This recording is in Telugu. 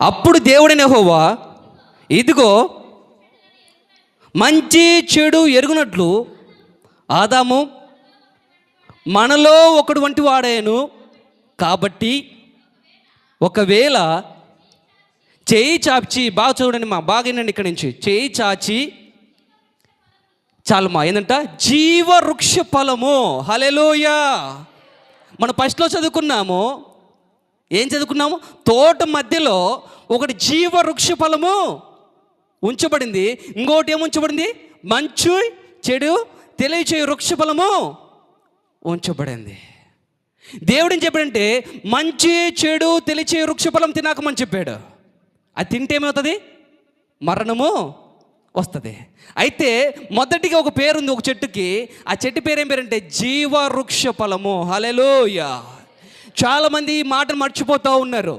అప్పుడు దేవుడైన హోవా ఇదిగో మంచి చెడు ఎరుగునట్లు ఆదాము మనలో ఒకడు వంటి వాడాను. కాబట్టి ఒకవేళ చేయి చాచి బాగా చూడండి మా బాగా వినండి ఇక్కడి నుంచి. చేయి చాచి చాలమ్మా ఏంటంట జీవవృక్ష ఫలము. హలెలోయ మనం ఫస్ట్లో చదువుకున్నాము ఏం చదువుకున్నాము? తోట మధ్యలో ఒకటి జీవవృక్ష ఫలము ఉంచబడింది. ఇంకోటి ఏమి ఉంచబడింది? మంచు చెడు తెలియచేయు వృక్ష ఫలము ఉంచబడింది. దేవుడు ఏం చెప్పాడంటే మంచి చెడు తెలిచే వృక్ష ఫలం తినాకమని చెప్పాడు. అది తింటే ఏమవుతుంది? మరణము వస్తుంది. అయితే మొదటిగా ఒక పేరు ఉంది ఒక చెట్టుకి. ఆ చెట్టు పేరు ఏం పేరంటే జీవ వృక్ష ఫలము. హలెలోయా చాలామంది ఈ మాటను మర్చిపోతూ ఉన్నారు.